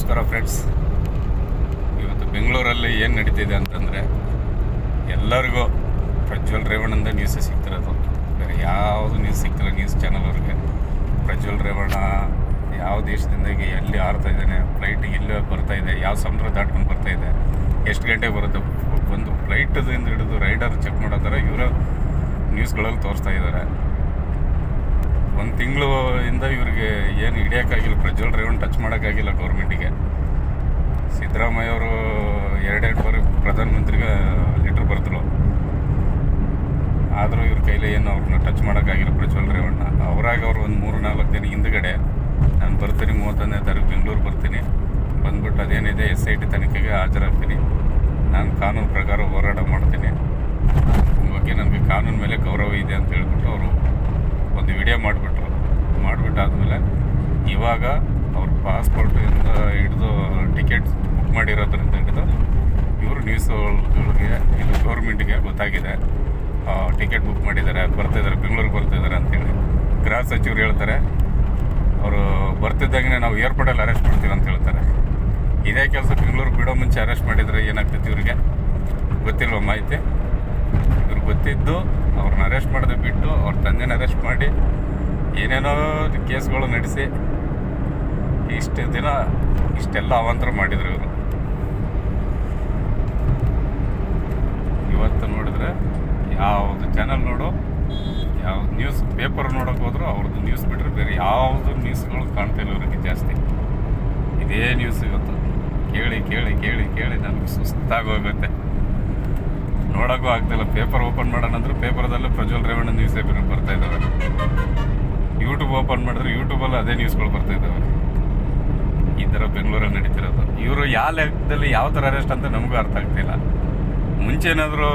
ನಮಸ್ಕಾರ ಫ್ರೆಂಡ್ಸ್ ಇವತ್ತು ಬೆಂಗಳೂರಲ್ಲಿ ಏನು ನಡೀತಿದೆ ಅಂತಂದರೆ ಎಲ್ಲರಿಗೂ ಪ್ರಜ್ವಲ್ ರೇವಣ್ಣಂದ ನ್ಯೂಸ್ ಸಿಗ್ತಿರೋದು. ಬೇರೆ ಯಾವುದು ನ್ಯೂಸ್ ಸಿಗ್ತಿಲ್ಲ ನ್ಯೂಸ್ ಚಾನಲ್ ಅವ್ರಿಗೆ. ಪ್ರಜ್ವಲ್ ರೇವಣ್ಣ ಯಾವ ದೇಶದಿಂದ ಎಲ್ಲಿ ಆಡ್ತಾ ಇದ್ದಾನೆ ಫ್ಲೈಟ್ ಎಲ್ಲಿ ಬರ್ತಾ ಇದೆ, ಯಾವ ಸಮುದ್ರ ದಾಟ್ಕೊಂಡು ಬರ್ತಾ ಇದೆ, ಎಷ್ಟು ಗಂಟೆಗೆ ಬರುತ್ತೆ, ಒಂದು ಫ್ಲೈಟದಿಂದ ಹಿಡಿದು ರೈಡರ್ ಚೆಕ್ ಮಾಡೋ ಥರ ಇವರ ನ್ಯೂಸ್ಗಳಲ್ಲಿ ತೋರಿಸ್ತಾ ಇದ್ದಾರೆ. ಒಂದು ತಿಂಗಳು ಇಂದ ಇವರಿಗೆ ಏನು ಹಿಡಿಯೋಕ್ಕಾಗಿಲ್ಲ, ಪ್ರಜ್ವಲ್ ರೇವಣ್ ಟಚ್ ಮಾಡೋಕ್ಕಾಗಿಲ್ಲ ಗೌರ್ಮೆಂಟಿಗೆ ಸಿದ್ದರಾಮಯ್ಯ ಅವರು ಎರಡೆರಡು ಬಾರಿ ಪ್ರಧಾನಮಂತ್ರಿಗೆ ಲೆಟ್ರ್ ಬರೆದ್ರು ಆದರೂ ಇವ್ರ ಕೈಲಿ ಏನು ಅವ್ರನ್ನ ಟಚ್ ಮಾಡೋಕ್ಕಾಗಿಲ್ಲ ಪ್ರಜ್ವಲ್ ರೇವಣ್ಣ. ಅವರಾಗ ಅವ್ರು ಒಂದು ಮೂರು ನಾಲ್ಕು ದಿನ ಹಿಂದ್ಗಡೆ, ನಾನು ಬರ್ತೀನಿ ಮೂವತ್ತೊಂದನೇ ತಾರೀಕು ಬೆಂಗಳೂರು ಬರ್ತೀನಿ. ಬಂದ್ಬಿಟ್ಟು ಅದೇನಿದೆ ಎಸ್ ಐ ಟಿ ತನಿಖೆಗೆ ಹಾಜರಾಗ್ತೀನಿ. ನಾನು ಕಾನೂನು ಪ್ರಕಾರ ಹೋರಾಟ ಮಾಡ್ತೀನಿ. ಬಗ್ಗೆ ನನಗೆ ಕಾನೂನು ಮೇಲೆ ಗೌರವ ಇದೆ ಅಂತ ಹೇಳ್ಬಿಟ್ಟು ಅವರು ಒಂದು ವಿಡಿಯೋ ಮಾಡಿಬಿಟ್ರು. ಮಾಡಿಬಿಟ್ಟಾದ್ಮೇಲೆ ಇವಾಗ ಅವ್ರ ಪಾಸ್ಪೋರ್ಟಿಂದ ಹಿಡಿದು ಟಿಕೆಟ್ ಬುಕ್ ಮಾಡಿರೋದ್ರಿಂದ ಹಿಡಿದು ಇವರು ನ್ಯೂಸ್ಗಳಿಗೆ ಇದು ಗೌರ್ಮೆಂಟಿಗೆ ಗೊತ್ತಾಗಿದೆ. ಟಿಕೆಟ್ ಬುಕ್ ಮಾಡಿದ್ದಾರೆ ಬರ್ತಿದ್ದಾರೆ ಬೆಂಗಳೂರಿಗೆ ಬರ್ತಿದ್ದಾರೆ ಅಂತೇಳಿ. ಗೃಹ ಸಚಿವರು ಹೇಳ್ತಾರೆ, ಅವರು ಬರ್ತಿದ್ದಾಗನೇ ನಾವು ಏರ್ಪೋರ್ಟಲ್ಲಿ ಅರೆಸ್ಟ್ ಮಾಡ್ತೀವಿ ಅಂತ ಹೇಳ್ತಾರೆ. ಇದೇ ಕೆಲಸ ಬೆಂಗಳೂರು ಬಿಡೋ ಮುಂಚೆ ಅರೆಸ್ಟ್ ಮಾಡಿದರೆ ಏನಾಗ್ತೈತಿ ಇವರಿಗೆ? ಗೊತ್ತಿಲ್ವ ಮಾಹಿತಿ? ಗೊತ್ತಿದ್ದು ಅವ್ರನ್ನ ಅರೆಸ್ಟ್ ಮಾಡೋದು ಬಿಟ್ಟು ಅವ್ರ ತಂದೆನ ಅರೆಸ್ಟ್ ಮಾಡಿ ಏನೇನೋ ಕೇಸ್ಗಳು ನಡೆಸಿ ಇಷ್ಟು ದಿನ ಇಷ್ಟೆಲ್ಲ ಅವಾಂತರ ಮಾಡಿದ್ರು ಇವರು. ಇವತ್ತು ನೋಡಿದ್ರೆ ಯಾವುದು ಚಾನಲ್ ನೋಡು, ಯಾವ್ದು ನ್ಯೂಸ್ ಪೇಪರ್ ನೋಡೋಕೆ ಹೋದ್ರು ಅವ್ರದ್ದು ನ್ಯೂಸ್ ಬಿಟ್ಟರೆ ಬೇರೆ ಯಾವುದು ನ್ಯೂಸ್ಗಳು ಕಾಣ್ತಿಲ್ಲ ಇವ್ರಿಗೆ ಜಾಸ್ತಿ. ಇದೇ ನ್ಯೂಸ್ ಇವತ್ತು. ಕೇಳಿ ಕೇಳಿ ಕೇಳಿ ಕೇಳಿ, ನನಗೆ ಸುಸ್ತಾಗೋಗುತ್ತೆ ನೋಡೋಕ್ಕೂ ಆಗ್ತಿಲ್ಲ. ಪೇಪರ್ ಓಪನ್ ಮಾಡೋಣ ಅಂದ್ರೆ ಪೇಪರ್ದಲ್ಲೇ ಪ್ರಜ್ವಲ್ ರೇವಣ್ಣ ನ್ಯೂಸ್ ಪೇಪರ್ ಬರ್ತಾ ಇದ್ದಾವೆ ಯೂಟ್ಯೂಬ್ ಓಪನ್ ಮಾಡಿದ್ರೆ ಯೂಟ್ಯೂಬಲ್ಲಿ ಅದೇ ನ್ಯೂಸ್ಗಳು ಬರ್ತಾ ಇದ್ದಾವೆ ಈ ಥರ ಬೆಂಗಳೂರಲ್ಲಿ ನಡೀತಿರೋದು. ಇವರು ಯಾವ ಲೆಕ್ಕದಲ್ಲಿ ಯಾವ ಥರ ಅರೆಸ್ಟ್ ಅಂತ ನಮಗೂ ಅರ್ಥ ಆಗ್ತಿಲ್ಲ. ಮುಂಚೆ ಏನಾದರೂ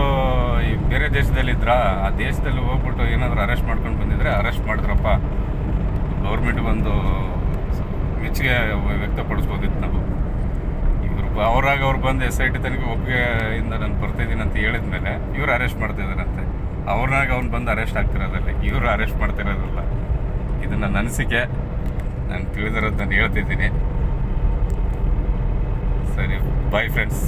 ಈ ಬೇರೆ ದೇಶದಲ್ಲಿ ಇದ್ರ, ಆ ದೇಶದಲ್ಲಿ ಹೋಗ್ಬಿಟ್ಟು ಏನಾದರೂ ಅರೆಸ್ಟ್ ಮಾಡ್ಕೊಂಡು ಬಂದಿದ್ರೆ ಅರೆಸ್ಟ್ ಮಾಡಿದ್ರಪ್ಪ. ಗೌರ್ಮೆಂಟ್ ಒಂದು ಮೆಚ್ಚುಗೆ ವ್ಯಕ್ತಪಡಿಸ್ಬೋದಿತ್ತು ನಾವು ಅವ್ರು ಬಂದು ಎಸ್ ಐ ಟಿ ತನಿಖೆ ಒಪ್ಪಿಗೆ ಇಂದ ನಾನು ಬರ್ತಿದ್ದೀನಿ ಅಂತ ಹೇಳಿದ ಮೇಲೆ ಇವ್ರು ಅರೆಸ್ಟ್ ಮಾಡ್ತಿದ್ದಾರಂತೆ ಅವ್ರನ್ನಾಗ ಅವ್ನು ಬಂದು ಅರೆಸ್ಟ್ ಆಗ್ತಿರೋದಲ್ಲ ಇವರು ಅರೆಸ್ಟ್ ಮಾಡ್ತಿರೋದಲ್ಲ ಇದು ನನ್ನ ಅನಿಸಿಕೆ ನಾನು ತಿಳಿದಿರೋದು ನಾನು ಹೇಳ್ತಿದ್ದೀನಿ. ಸರಿ ಬಾಯ್ ಫ್ರೆಂಡ್ಸ್